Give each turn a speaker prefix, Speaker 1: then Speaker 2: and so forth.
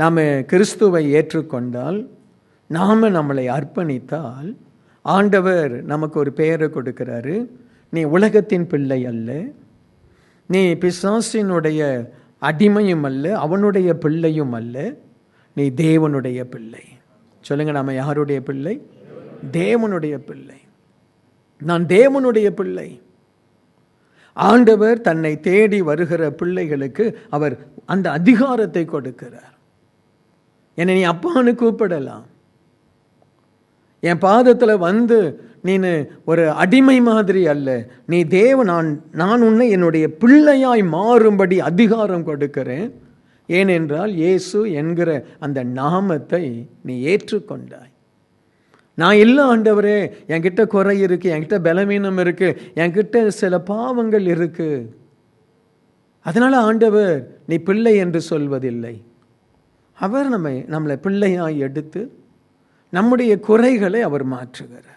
Speaker 1: நாம் கிறிஸ்துவை ஏற்றுக்கொண்டால் நாம் நம்மளை அர்ப்பணித்தால் ஆண்டவர் நமக்கு ஒரு பெயரை கொடுக்கிறாரு. நீ உலகத்தின் பிள்ளை அல்ல. நீ பிசாசினுடைய அடிமையும் அல்ல அவனுடைய பிள்ளையும் அல்ல. நீ தேவனுடைய பிள்ளை. சொல்லுங்கள் நாம யாருடைய பிள்ளை? தேவனுடைய பிள்ளை. நான் தேவனுடைய பிள்ளை. ஆண்டவர் தன்னை தேடி வருகிற பிள்ளைகளுக்கு அவர் அந்த அதிகாரத்தை கொடுக்கிறார். என்னை நீ அப்பான்னு கூப்பிடலாம். என் பாதத்தில் வந்து நீனு ஒரு அடிமை மாதிரி அல்ல. நீ தேவ நான் நான் உன்னை என்னுடைய பிள்ளையாய் மாறும்படி அதிகாரம் கொடுக்கிறேன். ஏனென்றால் இயேசு என்கிற அந்த நாமத்தை நீ ஏற்றுக்கொண்டாய். நான் இல்லை ஆண்டவரே என்கிட்ட குறை இருக்குது என்கிட்ட பலவீனம் இருக்குது என்கிட்ட சில பாவங்கள் இருக்குது அதனால் ஆண்டவர் நீ பிள்ளை என்று சொல்வதில்லை. அவர் நம்மை நம்மளை பிள்ளையாய் எடுத்து நம்முடைய குறைகளை அவர் மாற்றுகிறார்.